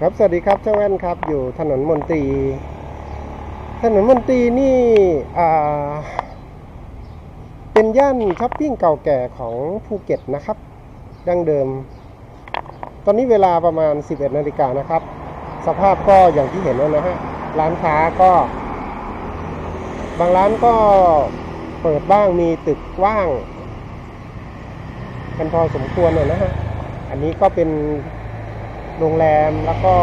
ครับสวัสดีครับเจ้าแว่นครับ อยู่ถนนมนตรี ถนนมนตรีนี่อ่าเป็นย่านช้อปปิ้งเก่าแก่ของภูเก็ตนะครับ ดั้งเดิม ตอนนี้เวลาประมาณ 11นาฬิกานะครับ สภาพก็อย่างที่เห็นแล้วนะฮะ ร้านค้าก็ บางร้านก็เปิดบ้างมีตึกว้าง กันพอสมควรนะฮะ อันนี้ก็เป็น โรงแรมแล้วก็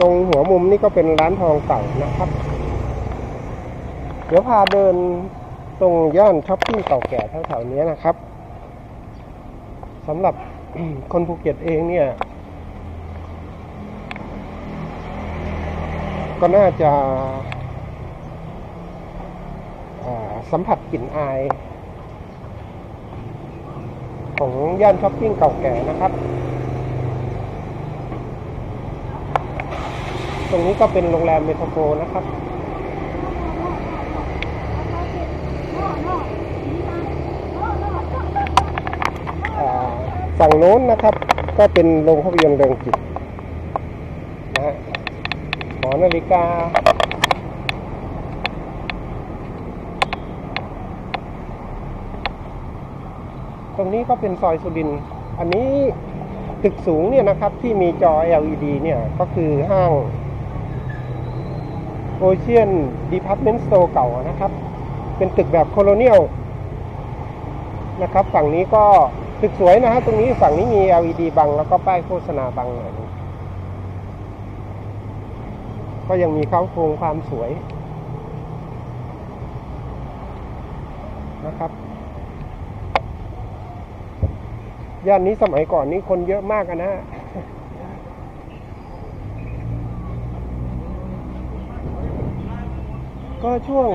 ตรงหัวมุมนี่ก็เป็นร้านทองเก่านะครับ เดี๋ยวพาเดินตรงย่านช้อปปิ้งเก่าแก่แถวๆนี้นะครับสำหรับคนภูเก็ตเองเนี่ย ก็น่าจะาสัมผัสกลิ่นอาย ของย่านช้อปปิ้งเก่าแก่นะครับ ตรงนี้ก็เป็นโรงแรมเมโทรโพนะครับ ฝั่งโน้นนะครับ ก็เป็นโรงภาพยนตร์เริงจิตนะฮะหอนาฬิกาตรงนี้ก็เป็นซอยสุดิน อันนี้ตึกสูงเนี่ยนะครับที่มีจอ LED เนี่ยก็คือห้าง โอเชียนดีพาร์ตเมนต์สโตร์เก่านะครับ เป็นตึกแบบโคโลเนียลนะครับ ฝั่งนี้ก็ตึกสวยนะฮะตรงนี้ฝั่งนี้มี LED บัง แล้วก็ป้ายโฆษณาบังหน่อยนึงก็ยังมีเข้าโครงความสวยนะครับย่านนี้สมัยก่อนนี้คนเยอะมากอะนะ ก็ช่วง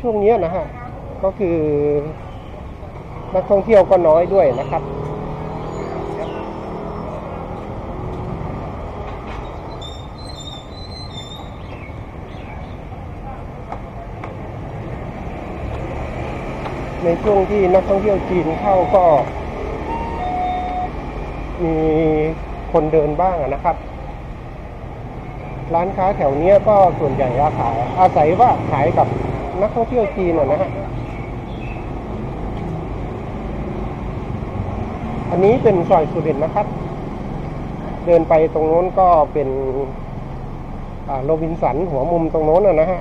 ช่วงนี้นะฮะ ก็คือนักท่องเที่ยวก็น้อยด้วยนะครับในช่วงที่นักท่องเที่ยวจีนเข้าก็ มีคนเดินบ้างนะครับ ร้านค้าแถวเนี้ยก็ส่วนใหญ่อาขายอาศัยว่าขายกับนักท่องเที่ยวจีนนะฮะอันนี้เป็นซอยสุรินนะครับ เดินไปตรงโน้นก็เป็นโรบินสันหัวมุมตรงโน้นนะฮะ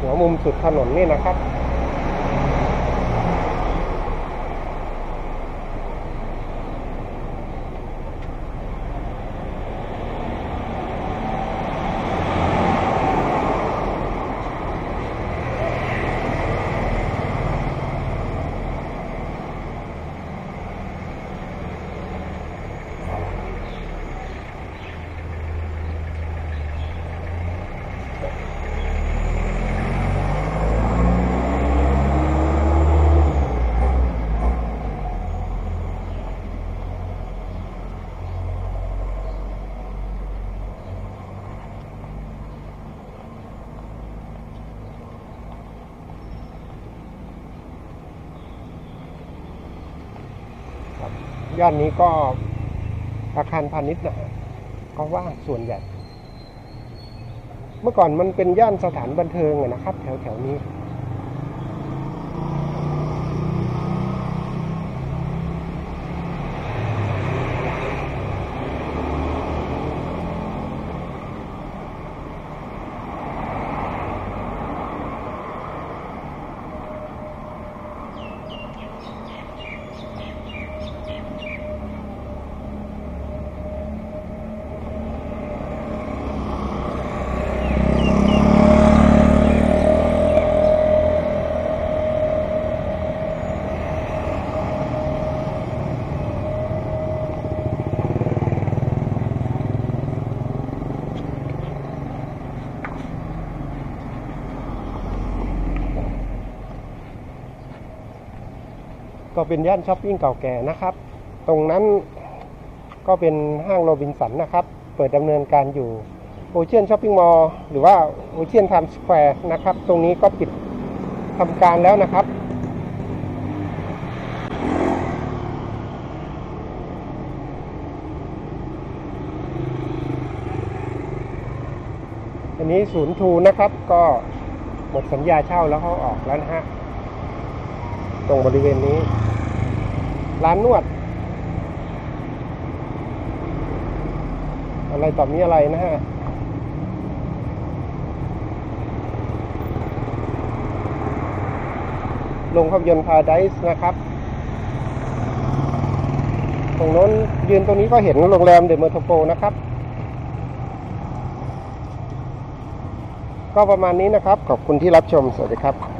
หัวมุมสุดถนนนี่นะครับ ย่านนี้ก็อาคารพาณิชย์นะก็ว่างส่วนใหญ่ เมื่อก่อนมันเป็นย่านสถานบันเทิงนะครับ แถวแถวๆนี้ ก็เป็นย่านช้อปปิ้งเก่าแก่นะครับ ตรงนั้นก็เป็นห้างโรบินสันนะครับ เปิดดำเนินการอยู่โอเชียนช้อปปิ้งมอลล์หรือว่าโอเชียนไทม์สแควร์นะครับ ตรงนี้ก็ปิดทำการแล้วนะครับอันนี้ศูนย์ทูนะครับก็หมดสัญญาเช่าแล้วเขาออกแล้วนะฮะ ตรงบริเวณนี้ ร้านนวด อะไรต่อมีอะไรนะฮะโรงภาพยนตร์พาราไดส์นะครับ ตรงโน้นยืนตรงนี้ก็เห็นโรงแรมเดอะเมอร์โทโปนะครับ ก็ประมาณนี้นะครับ ขอบคุณที่รับชม สวัสดีครับ